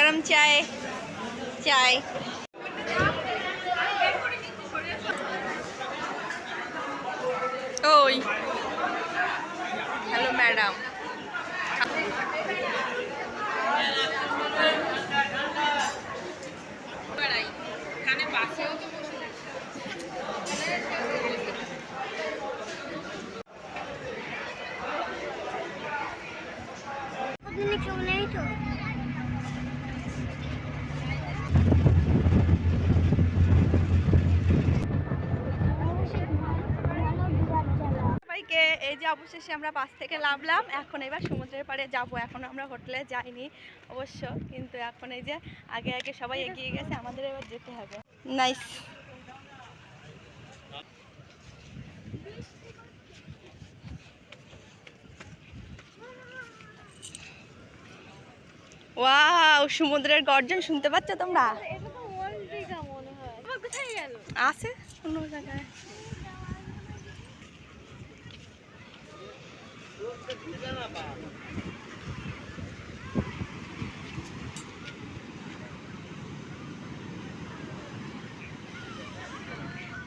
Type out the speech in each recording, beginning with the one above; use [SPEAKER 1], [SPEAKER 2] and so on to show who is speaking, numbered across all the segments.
[SPEAKER 1] गरम चाय
[SPEAKER 2] चाय। এই যে অবশেষে আমরা বাস থেকে নামলাম এখন এবার সমুদ্রের পাড়ে যাব। এখন আমরা হোটেলে যাইনি অবশ্য কিন্তু এখন এই যে আগে আগে সবাই এগিয়ে গেছে আমাদের এবার যেতে হবে। নাইস ওয়াও সমুদ্রের গর্জন শুনতে পাচ্ছ তোমরা?
[SPEAKER 1] মনে হয়।
[SPEAKER 2] আছে অন্য জায়গায়।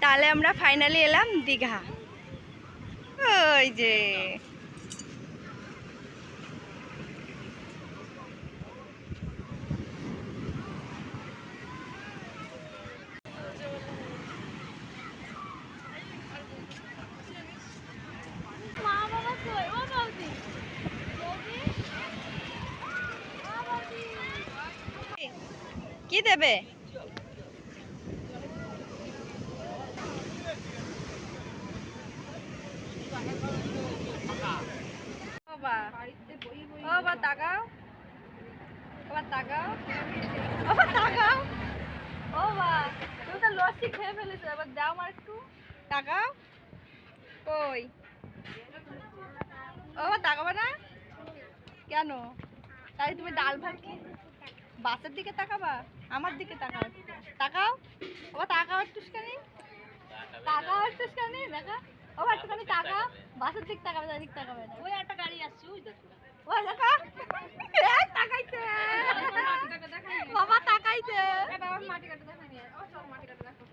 [SPEAKER 2] তাহলে আমরা ফাইনালি এলাম দীঘা। ওই যে
[SPEAKER 1] মা বাবা কই ও বৌদি বৌদি ও বৌদি
[SPEAKER 2] কি দেবে? তাকাও। ও বাবা তুমি তো লস্যি খেয়ে ফেলেছো। এবার আমার একটু। ও না? কেন? তাই তুমি ডাল ভাত বাসের দিকে তাকাবা? আমার দিকে তাকাও তাকাও। ও তাকাও একটুখানি। তাকাও একটুখানি দেখা। ও একটুখানি তাকাও। বাসের দিক তাকাবে তার দিক তাকাবে
[SPEAKER 1] ওই একটা গাড়ি আসছে ওই দেখো।
[SPEAKER 2] ও দেখা। তাকাইছে। বাবা তাকাইছে।
[SPEAKER 1] বাবা মাটি কাটে দেখা নিয়ে ও চল মাটি কাটে দেখো।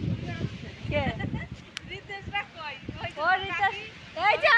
[SPEAKER 2] রিতেশ এই যে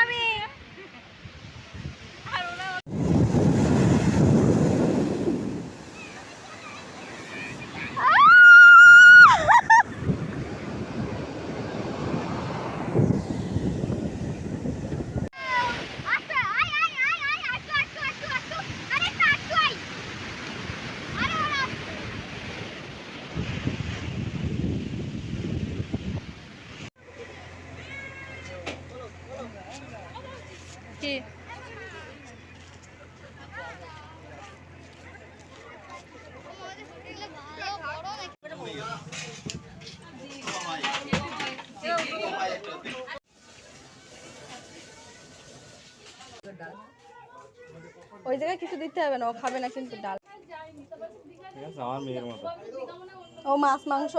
[SPEAKER 2] জায়গায় কিছু দিতে হবে না ও খাবে না কিন্তু ডাল।
[SPEAKER 3] ঠিক আছে আমার মেয়ের মতো।
[SPEAKER 2] ও মাছ মাংস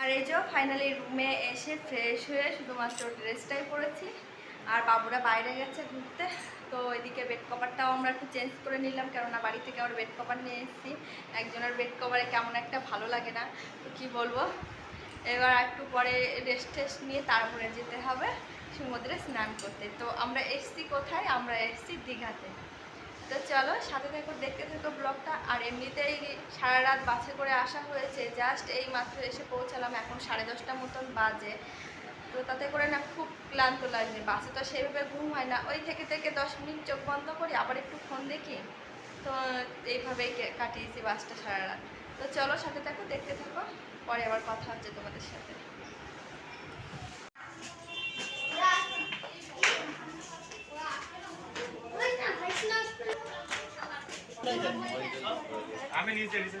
[SPEAKER 2] আর এই যে ফাইনালি রুমে এসে ফ্রেশ হয়ে শুধুমাত্র ড্রেসটাই পরেছি। আর বাবুরা বাইরে গেছে ঘুরতে, তো এদিকে বেড কভারটাও আমরা একটু চেঞ্জ করে নিলাম, কেননা বাড়ি থেকে আবার বেড কভার নিয়ে এসেছি। একজনের বেড কভারে কেমন একটা ভালো লাগে না, তো কী বলব? এবার একটু পরে রেস্ট টেস্ট নিয়ে তারপরে যেতে হবে, সমুদ্রে স্নান করতে। তো আমরা এসছি কোথায়? আমরা এসছি দীঘাতে। তো চলো সাথে থাকো, দেখতে থাকো ব্লগটা আর এমনিতেই সারা রাত বাসে করে আসা হয়েছে জাস্ট এই মাত্র এসে পৌঁছালাম, এখন সাড়ে দশটা মতন বাজে। তো তাতে করে না খুব ক্লান্ত লাগছে। বাসে তো সেইভাবে ঘুম হয় না। ওই থেকে থেকে দশ মিনিট চোখ বন্ধ করি, আবার একটু ফোন দেখি। তো এইভাবেই কাটিয়েছি বাসটা সারা রাত। তো চলো সাথে থাকো, দেখতে থাকো। পরে আবার কথা হচ্ছে তোমাদের সাথে।
[SPEAKER 3] আমি রিসেপশন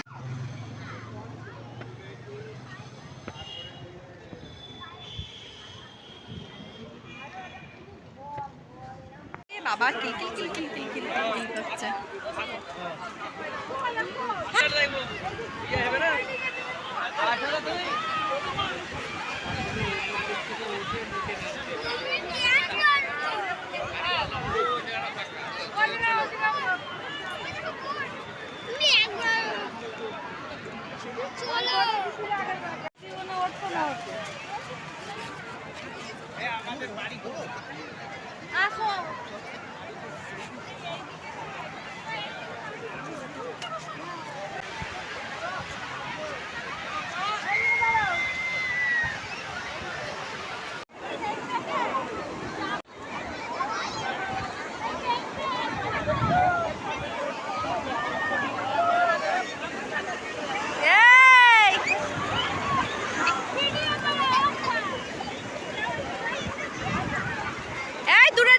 [SPEAKER 2] বাবা কিলকিল কিলকিল কিলকিল কিলকিল করছে। আমাদের বাড়ি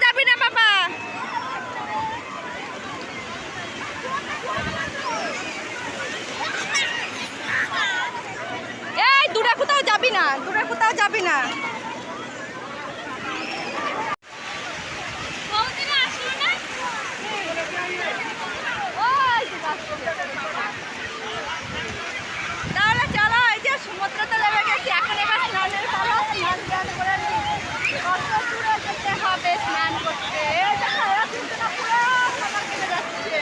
[SPEAKER 2] যাবি না দূরে কোথাও যাবি না দূরে কোথাও যাবি না
[SPEAKER 1] বৌদিরা আসলো না
[SPEAKER 2] ওই যে যাচ্ছে। তাহলে চলো এই যে সমুদ্রতে নেমে গেছি এখন এবার স্নানের পালা স্নান টান করে নিই। কত দূরে যেতে হবে স্নান করতে এই যে সারা দিনটা পুরো সাঁতার কেটে যাচ্ছে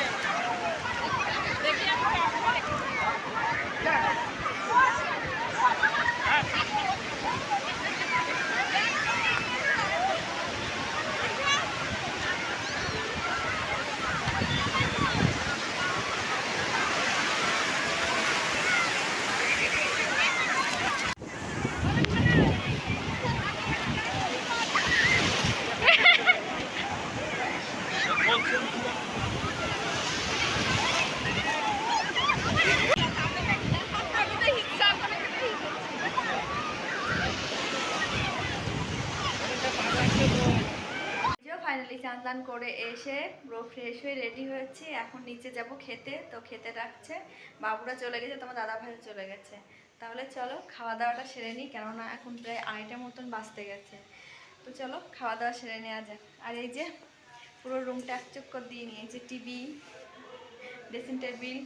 [SPEAKER 2] ফাইনালি চান টান করে এসে পুরো ফ্রেশ হয়ে রেডি হয়েছি। এখন নিচে যাব খেতে। তো খেতে ডাকছে। বাবুরা চলে গেছে, তোমার দাদা ভাই চলে গেছে। তাহলে চলো, খাওয়া দাওয়াটা সেরে নিই। কেননা এখন প্রায় আড়াইটার মতন বাঁচতে গেছে। তো চলো, খাওয়া দাওয়া সেরে নেওয়া যাক। আর এই যে, পুরো রুমটা একচক্কর দিয়ে নিয়েছে। টিভি ড্রেসিং টেবিল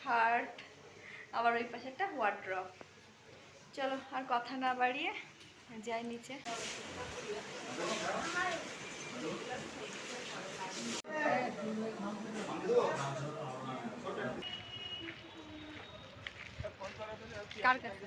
[SPEAKER 2] খাট, আবার ওই পাশে একটা ওয়ার্ড্রপ চলো, আর কথা না বাড়িয়ে যাই নিচে। কার কাছে?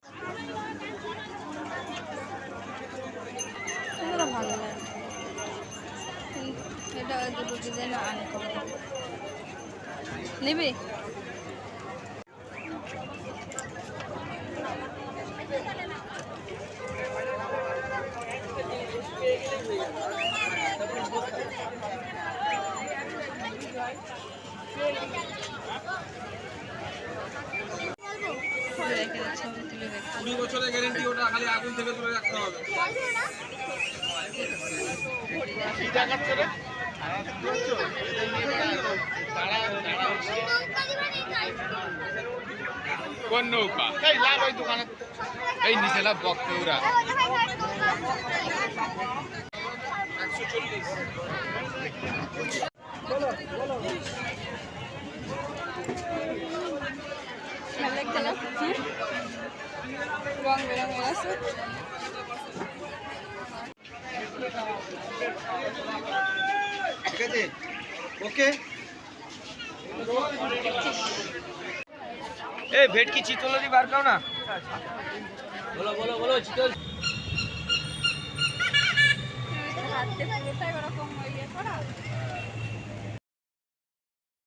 [SPEAKER 2] দুটো ডিজাইন আনে নিবি?
[SPEAKER 4] কুড়ি বছরের গ্যারেন্টি ওটা খালি আগুন থেকে তুলে রাখতে হবে। কোন নৌকা? এই লাভ ওই দোকানে। এই নিচে লাভ
[SPEAKER 2] রং বেরঙের আছে
[SPEAKER 4] ঠিক আছে? ওকে? এই ভেটকি চিতলদি বার কাও না। বলো বলো বলো চিতল।